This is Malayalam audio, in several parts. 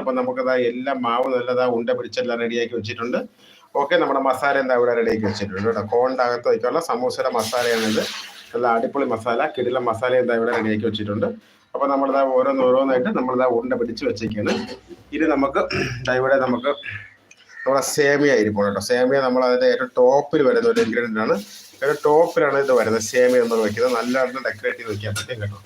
അപ്പൊ നമുക്കതാ എല്ലാം മാവ് നല്ലതാ ഉണ്ട പിടിച്ചെല്ലാം റെഡിയാക്കി വെച്ചിട്ടുണ്ട്. ഓക്കെ നമ്മുടെ മസാല എന്താ ഇവിടെ റെഡിയാക്കി വെച്ചിട്ടുണ്ട് കേട്ടോ. കോണിന്റെ അകത്ത് വയ്ക്കാനുള്ള സമൂസയുടെ മസാലയാണിത്. നല്ല അടിപൊളി മസാല കിടില മസാല എന്താ ഇവിടെ റെഡിയാക്കി വെച്ചിട്ടുണ്ട്. അപ്പൊ നമ്മളിതാ ഓരോന്ന് ഓരോന്നായിട്ട് നമ്മളിതാ ഉണ്ട പിടിച്ച് വെച്ചേക്കാണ് ഇനി നമുക്ക് ഇവിടെ നമുക്ക് നമ്മുടെ സേമിയ ഇരിപ്പോൾ കേട്ടോ. സേമിയ നമ്മൾ അതിന്റെ ഏറ്റവും ടോപ്പിൽ വരുന്ന ഒരു ഇൻഗ്രീഡിയന്റ് ആണ് ഏറ്റവും ടോപ്പിലാണ് ഇത് വരുന്നത്. സേമിയ നമ്മൾ വെക്കുന്നത്. നല്ലതായിട്ട് ഡെക്കറേറ്റ് ചെയ്ത് വെക്കാൻ പറ്റും കേട്ടോ.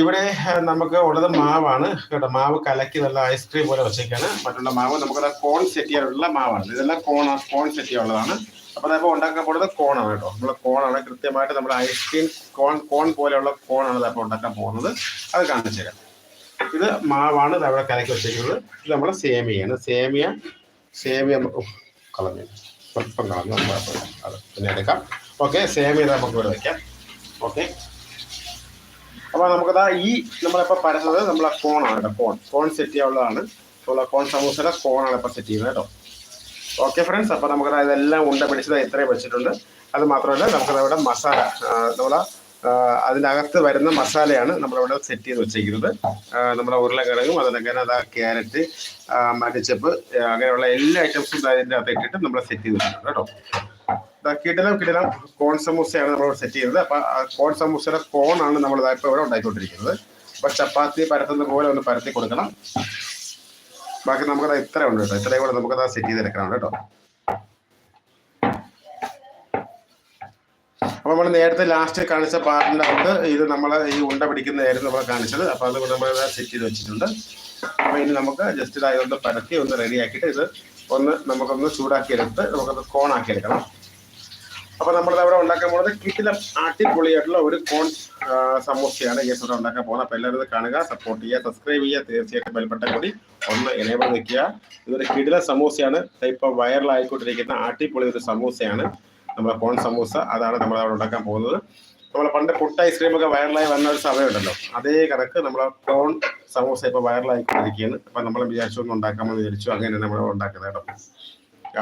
ഇവിടെ നമുക്ക് ഉള്ളത് മാവാണ്. കേട്ടോ മാവ് കലക്കി നല്ല ഐസ്ക്രീം പോലെ വെച്ചേക്കാണ്. മറ്റുള്ള മാവ് നമുക്ക് കോൺ സെറ്റ് ചെയ്യാനുള്ള മാവാണ്. ഇതെല്ലാം കോൺ കോൺ സെറ്റ് ചെയ്യാനുള്ളതാണ്. അപ്പൊ അതിപ്പോ ഉണ്ടാക്കാൻ പോകുന്നത് കോണാണ് കേട്ടോ. നമ്മളെ കോണാണ് കൃത്യമായിട്ട് നമ്മുടെ ഐസ്ക്രീം കോൺ കോൺ പോലെയുള്ള കോണാണ് അപ്പോൾ ഉണ്ടാക്കാൻ പോകുന്നത്. അത് കാണിച്ചു തരാം ഇത് മാവാണ് ഇത് അവിടെ കലക്കി വെച്ചിരിക്കുന്നത് ഇത് നമ്മുടെ സേമിയാണ് സേമിയ സേമിയ കളഞ്ഞു. സ്വല്പം കളഞ്ഞു. നമ്മൾ അത് പിന്നെ എടുക്കാം. ഓക്കെ സേമിയ നമുക്ക് ഇവിടെ വെക്കാം. ഓക്കെ. അപ്പൊ നമുക്കതാ ഈ നമ്മളിപ്പോ പരന്നത് നമ്മളെ കോണാണ് കേട്ടോ കോൺ കോൺ സെറ്റ് ചെയ്യാനുള്ളതാണ് നമ്മളെ കോൺ സമൂസയുടെ കോണാണ് ഇപ്പൊ സെറ്റ് ചെയ്യുന്നത് കേട്ടോ. ഓക്കെ ഫ്രണ്ട്സ് അപ്പൊ നമുക്കത് ഇതെല്ലാം ഉണ്ട പിടിച്ചത് ഇത്രയും വെച്ചിട്ടുണ്ട്. അത് മാത്രമല്ല നമുക്കത് ഇവിടെ മസാല നമ്മളെ അതിനകത്ത് വരുന്ന മസാലയാണ് നമ്മളിവിടെ സെറ്റ് ചെയ്ത് വെച്ചിരിക്കുന്നത്. നമ്മുടെ ഉരുളക്കിഴങ്ങും അതിനൊക്കെ അതാ ക്യാരറ്റ് മരച്ചപ്പ് അങ്ങനെയുള്ള എല്ലാ ഐറ്റംസും അതിന്റെ അകത്ത് ഇട്ടിട്ട് നമ്മൾ സെറ്റ് ചെയ്ത് വെച്ചിട്ടുണ്ട് കേട്ടോ. കിടലം കിടലം കോൺ സമൂസയാണ് നമ്മൾ സെറ്റ് ചെയ്യുന്നത്. അപ്പൊ കോൺ സമൂസയുടെ കോണാണ് നമ്മൾ ഇപ്പൊ ഇവിടെ ഉണ്ടാക്കിക്കൊണ്ടിരിക്കുന്നത് അപ്പൊ ചപ്പാത്തി പരത്തുന്ന പോലെ ഒന്ന് പരത്തി കൊടുക്കണം. ബാക്കി നമുക്കത് ഇത്ര ഉണ്ട് കേട്ടോ. ഇത്രയും കൂടെ നമുക്കത് സെറ്റ് ചെയ്തെടുക്കണം കേട്ടോ. അപ്പൊ നമ്മൾ നേരത്തെ ലാസ്റ്റ് കാണിച്ച പാർട്ടിന്റെ അകത്ത് ഇത് നമ്മൾ ഈ ഉണ്ട പിടിക്കുന്നതായിരുന്നു നമ്മൾ കാണിച്ചത്. അപ്പൊ അതുകൊണ്ട് നമ്മൾ സെറ്റ് ചെയ്ത് വെച്ചിട്ടുണ്ട്. അപ്പോൾ ഇനി നമുക്ക് ജസ്റ്റ് ഇതായി പരത്തി ഒന്ന് റെഡി ആക്കിയിട്ട് ഇത് ഒന്ന് നമുക്കൊന്ന് ചൂടാക്കി എടുത്ത് നമുക്കത് കോണാക്കി എടുക്കണം. അപ്പോൾ നമ്മൾ അവിടെ ഉണ്ടാക്കാൻ പോകുന്നത് കിട്ടില അടിപൊളിയായിട്ടുള്ള ഒരു കോൺ സമോസയാണ്. ഈ ഇവിടെ ഉണ്ടാക്കാൻ പോകുന്നത്. അപ്പോൾ എല്ലാവരും കാണുക സപ്പോർട്ട് ചെയ്യുക സബ്സ്ക്രൈബ് ചെയ്യുക തീർച്ചയായിട്ടും ബെൽബട്ടൻ കൂടി ഒന്ന് എനേബിൾ വെക്കുക. ഇതൊരു കിടില സമൂസയാണ്. ഇപ്പൊ വൈറലായിക്കൊണ്ടിരിക്കുന്ന അടിപൊളി ഒരു സമൂസയാണ്. നമ്മുടെ കോൺ സമൂസ അതാണ് നമ്മൾ അവിടെ ഉണ്ടാക്കാൻ പോകുന്നത്. നമ്മൾ പണ്ട് പുട്ട് ഐസ്ക്രീം ഒക്കെ വൈറലായി വന്ന ഒരു സമയമുണ്ടല്ലോ. അതേ കണക്ക് നമ്മളെ കോൺ സമൂസ ഇപ്പൊ വൈറലായിക്കൊണ്ടിരിക്കുകയാണ് അപ്പൊ നമ്മൾ വിചാരിച്ചു ഉണ്ടാക്കാമെന്ന് വിചാരിച്ചു. അങ്ങനെ നമ്മൾ ഉണ്ടാക്കുന്നത് കേട്ടോ.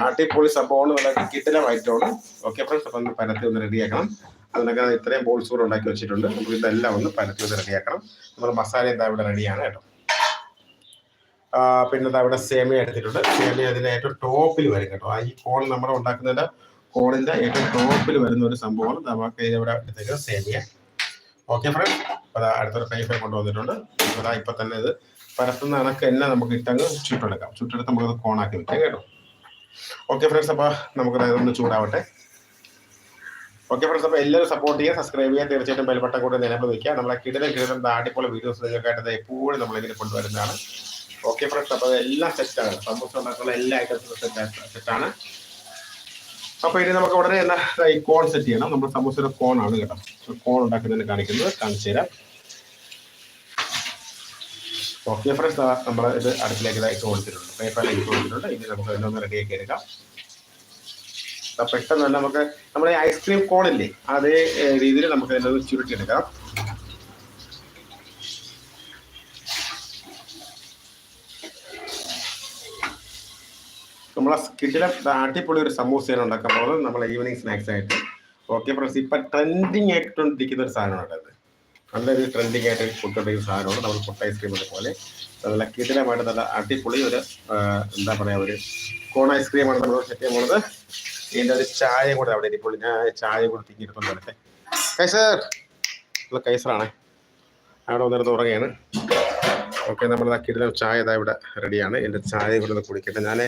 അടിപൊളി സംഭവമാണ്. വളരെ കിട്ടിലമായിട്ടാണ് ഓക്കെ ഫ്രണ്ട്സ് അപ്പം പരത്തി ഒന്ന് റെഡിയാക്കണം അതിനൊക്കെ ഇത്രയും ബോൾസ് കൂടെ ഉണ്ടാക്കി വെച്ചിട്ടുണ്ട്. നമുക്ക് ഇതെല്ലാം ഒന്ന് പരത്തി ഒന്ന് റെഡിയാക്കണം നമ്മൾ മസാല എന്താ ഇവിടെ റെഡിയാണ് കേട്ടോ. പിന്നെ ദാ ഇവിടെ സേമിയ എടുത്തിട്ടുണ്ട്. സേമിയ അതിന്റെ ഏറ്റവും ടോപ്പിൽ വരും കേട്ടോ. ഈ കോൺ നമ്മൾ ഉണ്ടാക്കുന്നതിന്റെ കോണിന്റെ ഏറ്റവും ടോപ്പിൽ വരുന്ന ഒരു സംഭവമാണ്. നമുക്ക് ഇവിടെ എടുത്തേക്കുന്നത് സേമിയ ഓക്കെ ഫ്രണ്ട്സ് അപ്പൊ ദാ അടുത്തൊരു ഫ്രൈ കൊണ്ടുവന്നിട്ടുണ്ട്. അപ്പൊ ദാ ഇപ്പൊ തന്നെ ഇത് പരത്തുന്ന കണക്ക് തന്നെ നമുക്ക് ഇട്ടങ്ങ് ചുട്ടെടുക്കാം. ചുട്ടെടുത്ത് നമുക്കത് കോണാക്കി വെക്കാം കേട്ടോ. ഓക്കെ ഫ്രണ്ട്സ് അപ്പൊ നമുക്ക് ഒന്ന് ചൂടാവട്ടെ. ഓക്കെ ഫ്രണ്ട്സ് അപ്പൊ എല്ലാവരും സപ്പോർട്ട് ചെയ്യുക സബ്സ്ക്രൈബ് ചെയ്യുക. തീർച്ചയായിട്ടും ബെൽബട്ടം കൂടെ നിലവിൽ വെക്കുക. നമ്മളെ കിടലും കിടലും അടിപൊളി വീഡിയോസ് നിങ്ങൾക്കായിട്ട് എപ്പോഴും നമ്മളിങ്ങനെ കൊണ്ടുവരുന്നതാണ്. ഓക്കെ ഫ്രണ്ട്സ് അപ്പൊ എല്ലാം സെറ്റാണ് സമൂസ ഉണ്ടാക്കുന്ന എല്ലാ ഐറ്റംസും സെറ്റ് സെറ്റാണ് അപ്പൊ ഇനി നമുക്ക് ഉടനെ എന്നാ ഈ കോൺ സെറ്റ് ചെയ്യണം. നമ്മുടെ സമൂസയുടെ കോൺ ആണ് കേട്ടോ. കോൺ ഉണ്ടാക്കുന്നതിന് കാണിക്കുന്നത് കാണിച്ചു തരാം. ഓക്കെ ഫ്രണ്ട്സ് നമ്മൾ ഇത് അടുപ്പിലേക്ക് ഇട്ട് കൊടുത്തിട്ടുണ്ട്. പേപ്പറിലേക്ക് ഇട്ട് കൊടുത്തിട്ടുണ്ട്. ഇനി നമുക്ക് ഇതിനൊന്ന് റെഡിയാക്കി എടുക്കാം. പെട്ടെന്ന് തന്നെ നമുക്ക് നമ്മുടെ ഐസ്ക്രീം കോൺ ഇല്ലേ അതേ രീതിയിൽ നമുക്ക് ഇതിനൊന്ന് ചുരുട്ടിയെടുക്കാം. നമ്മളെ കിട്ടിലെ അടിപൊളി ഒരു സമൂസയാണ് ഉണ്ടാക്കാൻ പോകുന്നത് നമ്മളെ ഈവനിങ് സ്നാക്സ് ആയിട്ട്. ഓക്കെ ഫ്രണ്ട്സ് ഇപ്പൊ ട്രെൻഡിങ് ആയിട്ടൊണ്ടിരിക്കുന്ന ഒരു സാധനമാണ് അത് നല്ലൊരു ട്രെൻഡിങ് ആയിട്ട് കൊണ്ടുകൊണ്ടിരിക്കുന്ന സാധനമാണ്. നമ്മൾ പൊട്ട ഐസ്ക്രീം പോലെ. നല്ല കിടിലമായിട്ട് നല്ല അടിപൊളി ഒരു എന്താ പറയുക ഒരു കോൺ ഐസ്ക്രീമാണ് നമ്മൾ സെറ്റ് ചെയ്യാൻ പോകുന്നത്. ഇതിന്റെ ഒരു ചായ കൂടെ അവിടെ ഇരിപ്പുള്ളി ഞാൻ ചായ കൂടെ തിങ്ങിയിട്ടുണ്ട് കൈസർ. കൈസറാണേ. അവിടെ വന്നിരുന്ന് ഉറങ്ങുകയാണ്. ഓക്കെ നമ്മൾ കിടിലം ചായ ഇതാ ഇവിടെ റെഡിയാണ്. എന്റെ ചായ ഇവിടെ നിന്ന് കുടിക്കട്ടെ. ഞാൻ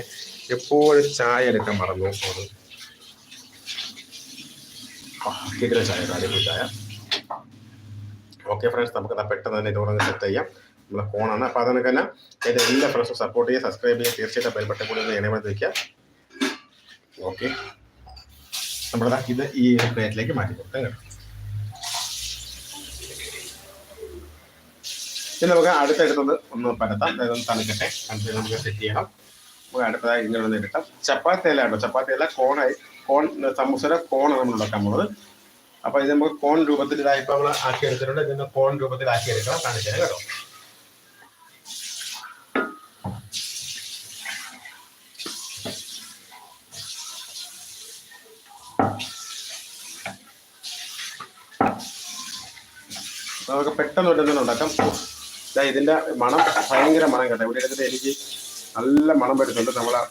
എപ്പോഴും ചായ എടുക്കാൻ മറന്നു കിടിലം ചായ അടിപൊളി ചായ. ഓക്കെ ഫ്രണ്ട്സ് നമുക്ക് പെട്ടെന്ന് തന്നെ ഇതോടെ സെറ്റ് ചെയ്യാം. നമ്മളെ ഫോണാണ്. അപ്പോൾ അതൊക്കെ തന്നെ എന്റെ എല്ലാ ഫ്രണ്ട്സും സപ്പോർട്ട് ചെയ്യുക സബ്സ്ക്രൈബ് ചെയ്യുക തീർച്ചയായിട്ടും ബെൽബട്ടൻ കൂടി ഒന്ന് എനേബിൾ വയ്ക്കുക ഓക്കെ. നമ്മളിതാ ഇത് ഈ പ്ലേറ്റിലേക്ക് മാറ്റി കൊടുക്കാം കേട്ടോ. ഇനി നമുക്ക് അടുത്തെടുത്തത് ഒന്ന് പരത്താം. അതായത് തണുക്കട്ടെ. തണുത്ത് നമുക്ക് സെറ്റ് ചെയ്യണം. നമുക്ക് അടുത്തതായി ഇങ്ങനെ ഒന്ന് എടുക്കാം. ചപ്പാത്തി അല്ല കേട്ടോ ചപ്പാത്തി അല്ല കോണായി. കോൺ സമൂസയുടെ കോണാണ് നമ്മൾ ഉണ്ടാക്കാൻ പോകുന്നത്. അപ്പൊ ഇത് നമുക്ക് കോൺ രൂപത്തിൽ ഇതായി ഇപ്പൊ നമ്മൾ ആക്കി എടുത്തിട്ടുണ്ട് ഇതിന്റെ കോൺ രൂപത്തിൽ ആക്കി എടുക്കണം. കാണിച്ചു തരാം കേട്ടോ. നമുക്ക് പെട്ടെന്ന് തന്നെ ഉണ്ടാക്കാം. ദാ ഇതിന്റെ മണം ഭയങ്കര മണം കേട്ടോ. ഇവിടെ എടുത്തിട്ട് എനിക്ക് നല്ല മണം വരുന്നുണ്ട് നമ്മളെ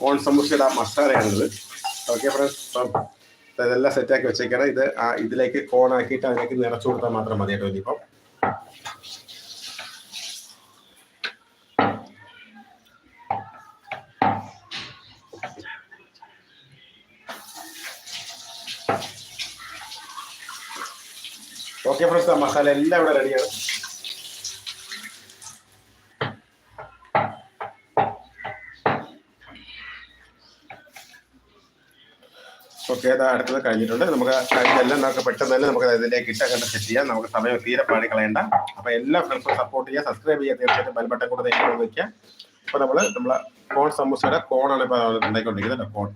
കോൺ സമൂസയുടെ മസാലയാണിത് ഓക്കെ ഫ്രണ്ട്സ് ഇതെല്ലാം സെറ്റാക്കി വെച്ചേക്കണം. ഇത് ഇതിലേക്ക് കോൺ ആക്കിയിട്ട് അതിലേക്ക് നിറച്ചു കൊടുത്താൽ മാത്രം മതി കേട്ടോ ഇനിയിപ്പം. ഓക്കെ ഫ്രണ്ട്സ് മസാല എല്ലാം ഇവിടെ റെഡിയാണ് അത് അടുത്തത് കഴിഞ്ഞിട്ടുണ്ട്. നമുക്ക് കഴിഞ്ഞെല്ലാം നമുക്ക് പെട്ടെന്ന് തന്നെ നമുക്ക് ഇതിലേക്ക് ഇട്ട കണ്ട് സെറ്റ് ചെയ്യാം. നമുക്ക് സമയം തീരെ പാടി കളയണ്ട. അപ്പൊ എല്ലാ ഫ്രണ്ട്സും സപ്പോർട്ട് ചെയ്യുക. സബ്സ്ക്രൈബ് ചെയ്യുക. തീർച്ചയായിട്ടും ബെൽ കൂടെ നേരിട്ട് വയ്ക്കുക അപ്പൊ നമ്മൾ നമ്മളെ കോൺ സമൂസയുടെ കോണാണ് ഇപ്പൊ ഉണ്ടായിക്കൊണ്ടിരിക്കുന്നത് കോൺ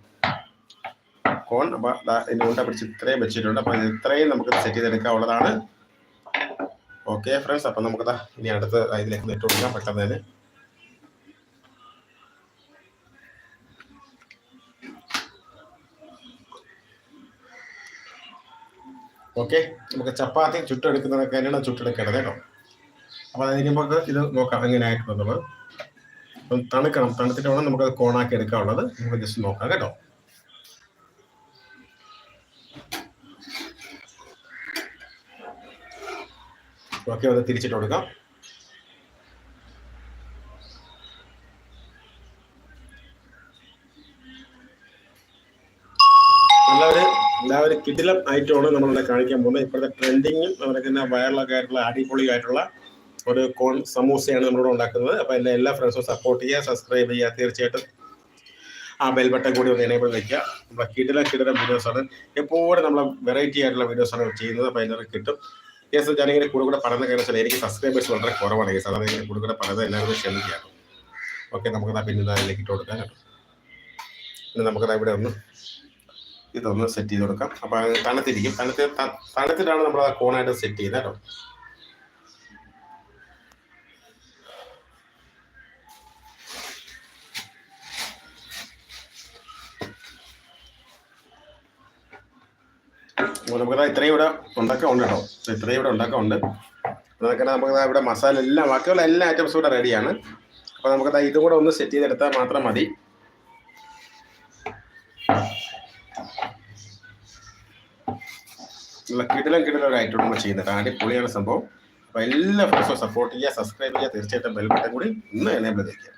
കോൺ അപ്പൊ ദാ ഇതിന്റെ ഉണ്ട പിടിച്ച് ഇത്രയും വെച്ചിട്ടുണ്ട്. അപ്പൊ ഇത് ഇത്രയും നമുക്ക് സെറ്റ് ചെയ്തെടുക്കാവുന്നതാണ് ഓക്കെ ഫ്രണ്ട്സ് അപ്പൊ നമുക്ക് ഇനി അടുത്ത് ഇതിലേക്ക് നെറ്റ് കൊടുക്കാം. പെട്ടെന്ന് തന്നെ. ഓക്കെ? നമുക്ക് ചപ്പാത്തി ചുട്ടെടുക്കുന്നതൊക്കെ തന്നെയാണ് ചുട്ടെടുക്കേണ്ടത് കേട്ടോ. അപ്പൊ അതിന് നമുക്ക് ഇത് നോക്കാം എങ്ങനെ ആയിട്ടുള്ളത് അപ്പം തണുക്കണം തണുത്തിട്ട് വേണം നമുക്ക് കോണാക്കി എടുക്കാനുള്ളത്. നമുക്ക് ജസ്റ്റ് നോക്കാം കേട്ടോ. ഓക്കെ അത് തിരിച്ചിട്ട് കൊടുക്കാം നല്ല എല്ലാ ഒരു കിടിലം ഐറ്റമാണ് നമ്മളിവിടെ കാണിക്കാൻ പോകുന്നത്. ഇപ്പോഴത്തെ ട്രെൻഡിങ്ങും അതുപോലെ തന്നെ വൈറലൊക്കെ ആയിട്ടുള്ള അടിപൊളിയായിട്ടുള്ള ഒരു കോൺ സമൂസയാണ് നമ്മളിവിടെ ഉണ്ടാക്കുന്നത്. അപ്പോൾ എന്റെ എല്ലാ ഫ്രണ്ട്സും സപ്പോർട്ട് ചെയ്യുക സബ്സ്ക്രൈബ് ചെയ്യുക. തീർച്ചയായിട്ടും ആ ബെൽ ബട്ടൺ കൂടി ഒന്ന് എനേബിൾ വെക്കുക. നമ്മുടെ കിടില കിടില വീഡിയോസാണ് എപ്പോഴും നമ്മൾ വെറൈറ്റി ആയിട്ടുള്ള വീഡിയോസാണ് ചെയ്യുന്നത്. അപ്പോൾ അതിനകത്ത് കിട്ടും. കേസ് ഞാനിങ്ങനെ കൂടെ കൂടെ പറയുന്ന കാര്യം വെച്ചാൽ എനിക്ക് സബ്സ്ക്രൈബേഴ്സ് വളരെ കുറവാണ്. കേസ് അതാണ് ഇങ്ങനെ കൂടെ കൂടെ പറയുന്നത്. എല്ലാവരും ക്ഷമിക്കാം ഓക്കെ നമുക്കതാ പിന്നെ അതിലേക്ക് ഇട്ട് കൊടുക്കാം കേട്ടോ. പിന്നെ നമുക്കതാ ഇവിടെ ഒന്ന് ഇതൊന്ന് സെറ്റ് ചെയ്ത് കൊടുക്കാം. അപ്പൊ തണുത്തിരിക്കും. തണുത്ത് തണുത്തിട്ടാണ് നമ്മൾ ആ കോണായിട്ട് സെറ്റ് ചെയ്യുന്നത് കേട്ടോ. നമുക്കത് ഇത്രയും ഇവിടെ ഉണ്ടാക്കാൻ ഉണ്ട് കേട്ടോ. ഇത്രയും ഇവിടെ ഉണ്ടാക്കാൻ ഉണ്ട്. അതൊക്കെ നമുക്ക് ഇവിടെ മസാല എല്ലാം ബാക്കിയുള്ള എല്ലാ ഐറ്റംസും ഇവിടെ റെഡിയാണ് അപ്പോൾ നമുക്ക് ഇതും കൂടെ ഒന്ന് സെറ്റ് ചെയ്തെടുത്താൽ മാത്രം മതി. നല്ല കിടലം കിടിലം ഒരു ഐറ്റം നമ്മൾ ചെയ്യുന്നത് അടിപൊളിയാണ് സംഭവം. അപ്പോൾ എല്ലാ ഫ്രണ്ട്സും സപ്പോർട്ട് ചെയ്യുക സബ്സ്ക്രൈബ് ചെയ്യുക തീർച്ചയായിട്ടും ബെൽ ബട്ടൺ കൂടി ഇന്ന് എനേബിൾ ചെയ്തിരിക്കുക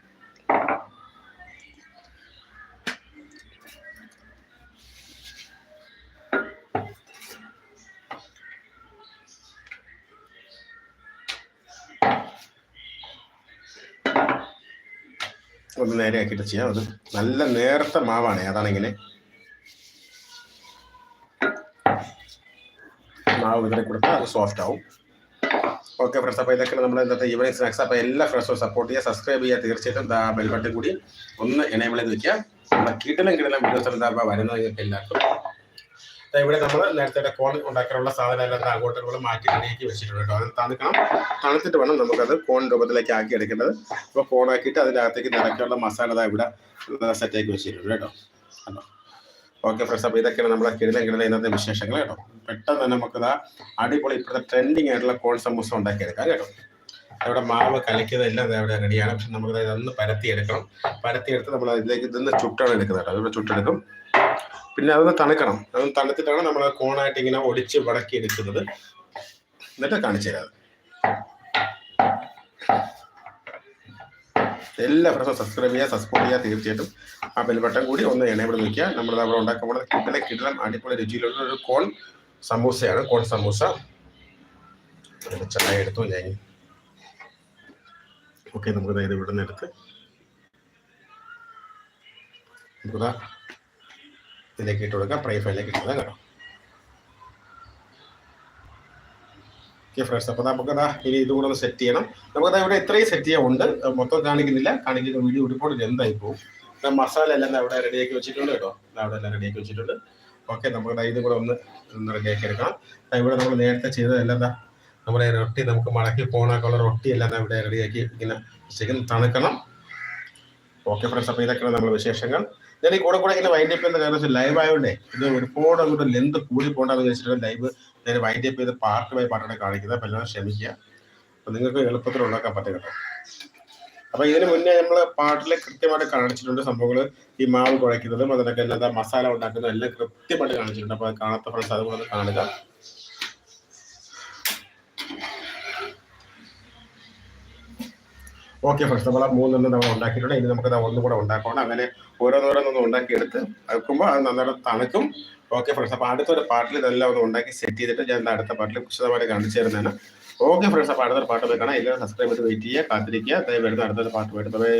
ഒന്ന് നേരെ ആക്കിയിട്ട് ചെയ്യാം. അത് നല്ല നേരത്തെ മാവാണ്. അതാണ് മാവ് ഇതിനെ കൊടുത്താൽ അത് സോഫ്റ്റ് ആവും. ഓക്കെ ഫ്രണ്ട്സ് അപ്പോൾ ഇതൊക്കെ നമ്മൾ ഇന്നത്തെ ഈവനിങ് സ്നാക്സ് അപ്പോൾ എല്ലാ ഫ്രണ്ട്സും സപ്പോർട്ട് ചെയ്യുക സബ്സ്ക്രൈബ് ചെയ്യുക. തീർച്ചയായിട്ടും ദാ ബെൽ ബട്ടൺ കൂടി ഒന്ന് എനേബിൾ ചെയ്ത് വെക്കുക. നമ്മുടെ കിടലം കിടലം വീഡിയോസ് എന്താ വരുന്നത് നിങ്ങൾക്ക് എല്ലാവർക്കും. ഇവിടെ നമ്മൾ നേരത്തെ കോൺ ഉണ്ടാക്കാനുള്ള സാധനം എല്ലാം ദാ അങ്ങോട്ടും മാറ്റി റെഡിയാക്കി വെച്ചിട്ടുണ്ട് കേട്ടോ. അത് തണുക്കണം. തണുത്തിട്ട് വേണം നമുക്കത് കോൺ രൂപത്തിലേക്ക് ആക്കി എടുക്കേണ്ടത്. അപ്പോൾ കോൺ ആക്കിയിട്ട് അതിന്റെ അകത്തേക്ക് നിറയ്ക്കാനുള്ള മസാല ഇവിടെ സെറ്റാക്കി വെച്ചിട്ടുണ്ട് കേട്ടോ. കണ്ടോ? ഓക്കെ ഫ്രണ്ട്സ് അപ്പോൾ ഇതൊക്കെയാണ് നമ്മുടെ കിടലം കിടലം ഇന്നത്തെ വിശേഷങ്ങൾ കേട്ടോ. പെട്ടെന്ന് തന്നെ നമുക്ക് ഇതാ അടിപൊളി ഇപ്പോഴത്തെ ട്രെൻഡിങ് ആയിട്ടുള്ള കോൺ സമൂസം ഉണ്ടാക്കിയെടുക്കാം കേട്ടോ. അവിടെ മാവ് കലക്കിയതെല്ലാം അവിടെ റെഡിയാണ് പക്ഷെ നമുക്ക് ഇതൊന്ന് പരത്തിയെടുക്കണം. പരത്തിയെടുത്ത് നമ്മൾ അതിലേക്ക് ഇതൊന്ന് ചുട്ടാണ് എടുക്കുന്നത് കേട്ടോ. അതിവിടെ ചുട്ടെടുക്കും. പിന്നെ അതൊന്ന് തണുക്കണം. അതൊന്ന് തണുത്തിട്ടാണ് നമ്മൾ കോണായിട്ട് ഇങ്ങനെ ഒടിച്ച് വടക്കി എടുക്കുന്നത് എന്നിട്ട് കാണിച്ചു തരാം എല്ലാ ഫ്രണ്ട്സും സബ്സ്ക്രൈബ് ചെയ്യുക സപ്പോർട്ട് ചെയ്യുക തീർച്ചയായിട്ടും. ആ ബെൽ ബട്ടൺ കൂടി ഒന്ന് എണേബിൾ വയ്ക്കുക നമ്മൾ അവിടെ ഉണ്ടാക്കാൻ കിട്ടലെ കിടലം അടിപൊളി രുചിയിലുള്ള ഒരു കോൺ സമൂസയാണ്. കോൺ സമൂസ. ചായ എടുത്തു ഞാൻ ഓക്കെ നമുക്ക് ഇത് ഇവിടെ നിന്ന് എടുത്ത് നമുക്കിതാ ഇതിലേക്ക് ഇട്ട് കൊടുക്കാം. പ്രൈഫൈലേക്ക് ഇട്ട് കേട്ടോ ഓക്കെ ഫ്രണ്ട്സ് അപ്പോൾ നമുക്കതാ ഇനി ഇതും കൂടെ ഒന്ന് സെറ്റ് ചെയ്യണം. നമുക്ക് ഇവിടെ ഇത്രയും സെറ്റ് ചെയ്യാൻ ഉണ്ട്. മൊത്തം കാണിക്കുന്നില്ല. കാണിക്കുന്ന വീഡിയോ ഒരുപാട് എന്തായി പോകും മസാല എല്ലാം അവിടെ റെഡിയാക്കി വെച്ചിട്ടുണ്ട് കേട്ടോ. അവിടെ എല്ലാം റെഡിയാക്കി വെച്ചിട്ടുണ്ട്. ഓക്കെ നമുക്ക് ഇത് കൂടെ ഒന്ന് ഒന്ന് റെഡിയാക്കി എടുക്കാം. ഇവിടെ നമ്മൾ നേരത്തെ ചെയ്തതെല്ലാം എന്താ നമ്മുടെ റൊട്ടി നമുക്ക് മടക്കി പോണാക്കുള്ള റൊട്ടി എല്ലാം ഇവിടെ റെഡിയാക്കി ഇങ്ങനെ ചിക്കൻ തണുക്കണം. ഓക്കെ ഫ്രണ്ട്സ് അപ്പോൾ ഇതൊക്കെയാണ് നമ്മുടെ വിശേഷങ്ങൾ. ഞാൻ ഈ കൂടെ കൂടെ ഇങ്ങനെ വൈൻഡപ്പ് ചെയ്യുന്ന കാരണം ലൈവ് ആയതുകൊണ്ടേ ഇത് ഒരുപാട് അങ്ങോട്ട് ലെന്ത് കൂടി പോകണ്ടെന്ന് വെച്ചിട്ട് ലൈവ് ഞാൻ വൈൻഡ് അപ്പ് ചെയ്ത് പാർട്ട് ബൈ പാർട്ടാണ് കാണിക്കുന്നത്. അപ്പം എല്ലാവരും ക്ഷമിക്കുക. അപ്പൊ നിങ്ങൾക്ക് എളുപ്പത്തിൽ ഉണ്ടാക്കാൻ പറ്റും കേട്ടോ. അപ്പൊ ഇതിന് മുന്നേ നമ്മൾ പാട്ടിൽ കൃത്യമായിട്ട് കാണിച്ചിട്ടുണ്ട് സംഭവങ്ങൾ ഈ മാവ് കുഴയ്ക്കുന്നതും അതിനൊക്കെ എന്താ മസാല ഉണ്ടാക്കുന്നതും എല്ലാം കൃത്യമായിട്ട് കാണിച്ചിട്ടുണ്ട്. അപ്പൊ അത് കാണാത്ത ഫ്രണ്ട്സ് അതുപോലെ കാണുക. ഓക്കെ ഫസ്റ്റ് നമ്മൾ മൂന്നെണ്ണം നമ്മൾ ഉണ്ടാക്കിയിട്ടുണ്ട്. ഇനി നമുക്ക് ഒന്നും കൂടെ ഉണ്ടാക്കണം അങ്ങനെ ഓരോന്നോരോന്നൊന്നും ഉണ്ടാക്കിയെടുത്ത് വെക്കുമ്പോൾ അത് നന്നായിട്ട് തണുക്കും. ഓക്കെ ഫ്രണ്ട്സ് അപ്പോൾ അടുത്തൊരു പാട്ടിൽ ഇതെല്ലാം ഒന്ന് ഉണ്ടാക്കി സെറ്റ് ചെയ്തിട്ട് ഞാൻ അടുത്ത പാട്ടിൽ വിശദമായി കാണിച്ചു തരുന്നതാണ്. ഓക്കെ ഫ്രണ്ട്സ് അപ്പോൾ അടുത്തൊരു പാട്ട് പോയി കാണാം എല്ലാവരും സബ്സ്ക്രൈബ് ചെയ്ത് വെയിറ്റ് ചെയ്യുക കാത്തിരിക്കുക. അതായത് വരുന്ന അടുത്തൊരു പാട്ട് പോയിട്ട്. ബൈ